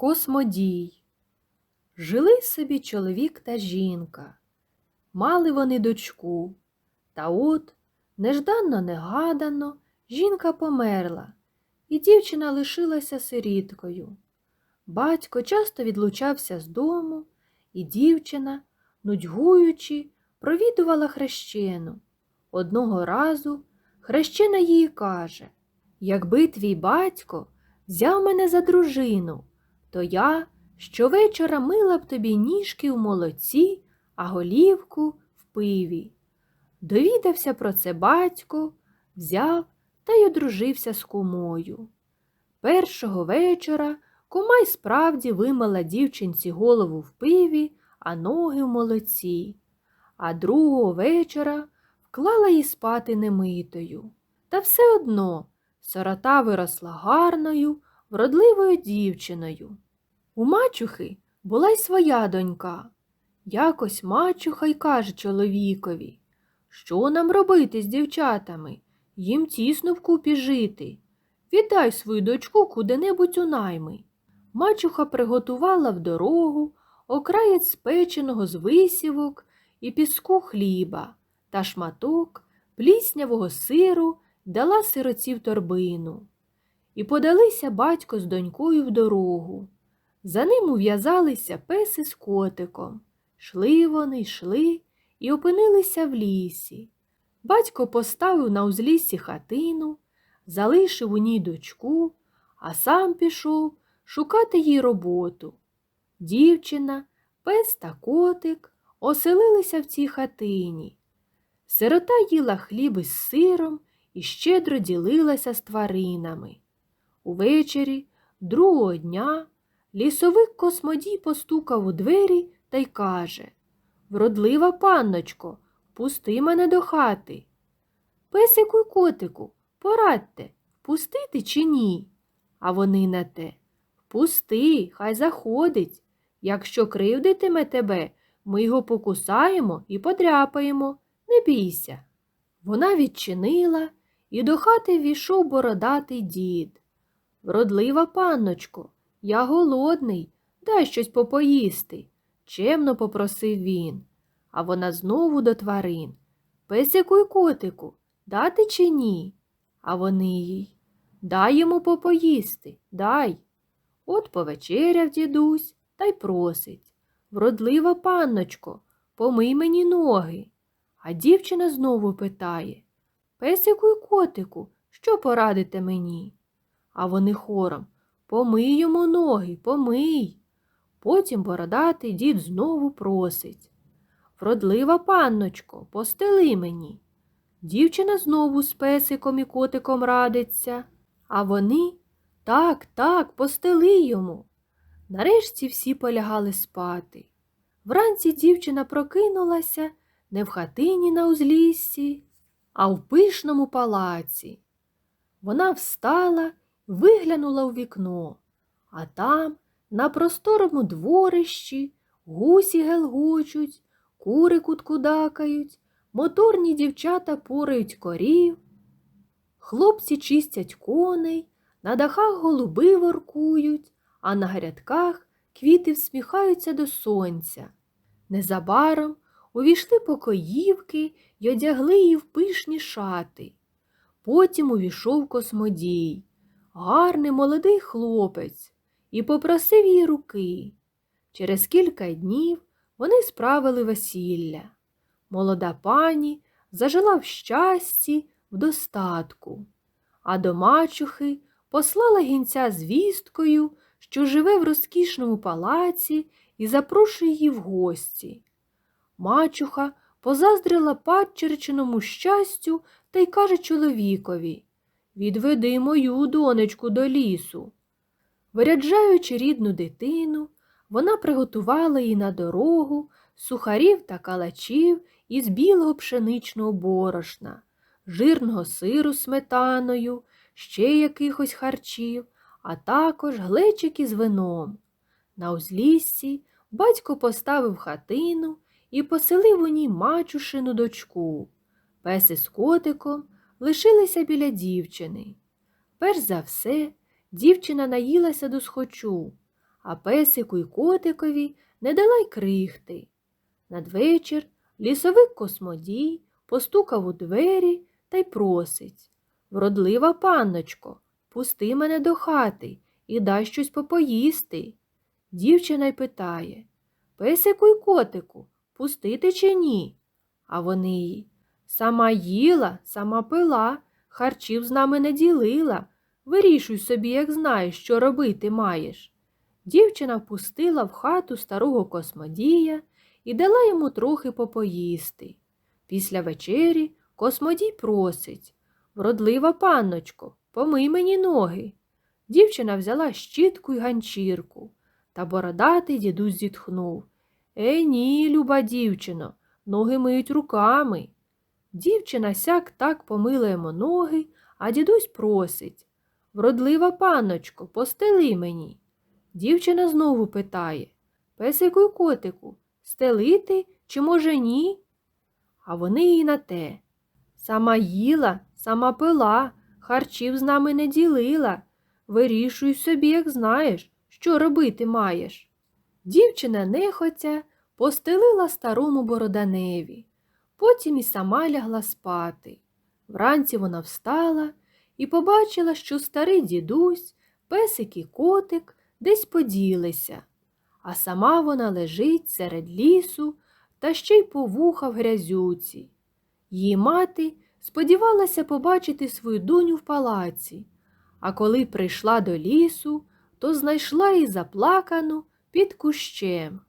Космодій. Жили собі чоловік та жінка. Мали вони дочку. Та от, нежданно негадано, жінка померла, і дівчина лишилася сиріткою. Батько часто відлучався з дому, і дівчина, нудьгуючи, провідувала хрещену. Одного разу хрещена їй каже Якби твій батько взяв мене за дружину, то я щовечора мила б тобі ніжки в молоці, а голівку в пиві. Довідався про це батько, взяв та й одружився з кумою. Першого вечора кума й справді вимила дівчинці голову в пиві, а ноги в молоці, а другого вечора вклала її спати немитою. Та все одно сирота виросла гарною, вродливою дівчиною. У мачухи була й своя донька. Якось мачуха й каже чоловікові, що нам робити з дівчатами? Їм тісно вкупі жити. Віддай свою дочку куди-небудь у найми. Мачуха приготувала в дорогу окраєць спеченого з висівок і піску хліба та шматок пліснявого сиру дала сироці в торбину. І подалися батько з донькою в дорогу. За ним ув'язалися песи з котиком. Шли вони, йшли і опинилися в лісі. Батько поставив на узліссі хатину, залишив у ній дочку, а сам пішов шукати їй роботу. Дівчина, пес та котик оселилися в цій хатині. Сирота їла хліб із сиром і щедро ділилася з тваринами. Увечері, другого дня, лісовик космодій постукав у двері та й каже Вродлива панночко, пусти мене до хати. Песику й котику, порадьте, впустити чи ні? А вони на те. Впусти, хай заходить. Якщо кривдитиме тебе, ми його покусаємо і подряпаємо. Не бійся. Вона відчинила, і до хати війшов бородатий дід. Вродлива панночко, я голодний, дай щось попоїсти, чемно попросив він. А вона знову до тварин. Песику й котику, дати чи ні? А вони їй. Дай йому попоїсти, дай. От повечеряв дідусь та й просить. Вродлива панночко, помий мені ноги. А дівчина знову питає Песику й котику, що порадите мені? А вони хором Помий йому ноги, помий. Потім бородатий дід знову просить. Вродлива панночко, постели мені. Дівчина знову з песиком і котиком радиться, а вони так, так, постели йому. Нарешті всі полягали спати. Вранці дівчина прокинулася не в хатині на узліссі, а в пишному палаці. Вона встала виглянула у вікно, а там, на просторому дворищі, гусі гелгочуть, кури куткудакають, моторні дівчата порають корів, хлопці чистять коней, на дахах голуби воркують, а на грядках квіти всміхаються до сонця. Незабаром увійшли покоївки й одягли її в пишні шати. Потім увійшов космодій гарний молодий хлопець і попросив її руки. Через кілька днів вони справили весілля. Молода пані зажила в щасті, в достатку, а до мачухи послала гінця з вісткою, що живе в розкішному палаці і запрошує її в гості. Мачуха позаздрила падчерчиному щастю та й каже чоловікові Відведи мою донечку до лісу. Виряджаючи рідну дитину, вона приготувала їй на дорогу сухарів та калачів із білого пшеничного борошна, жирного сиру сметаною, ще якихось харчів, а також глечики з вином. На узліссі батько поставив хатину і поселив у ній мачушину дочку. Песи з котиком лишилися біля дівчини. Перш за все, дівчина наїлася до схочу, а песику й котикові не дала й крихти. Надвечір лісовик космодій постукав у двері та й просить. Вродлива панночко, пусти мене до хати і дай щось попоїсти. Дівчина й питає Песику й котику, пустити чи ні? А вони їй сама їла, сама пила, харчів з нами не ділила. Вирішуй собі, як знаєш, що робити маєш. Дівчина впустила в хату старого космодія і дала йому трохи попоїсти. Після вечері космодій просить Вродлива панночко, помий мені ноги. Дівчина взяла щітку й ганчірку, та бородатий дідусь зітхнув. Е, ні, люба дівчино, ноги миють руками. Дівчина сяк так помила йому ноги, а дідусь просить Вродлива панночко, постели мені. Дівчина знову питає Песику й котику, стелити чи, може, ні? А вони їй на те. Сама їла, сама пила, харчів з нами не ділила. Вирішуй собі, як знаєш, що робити маєш. Дівчина нехотя постелила старому бороданеві, потім і сама лягла спати. Вранці вона встала і побачила, що старий дідусь, песик і котик десь поділися, а сама вона лежить серед лісу та ще й по вуха в грязюці. Її мати сподівалася побачити свою доню в палаці, а коли прийшла до лісу, то знайшла її заплакану під кущем.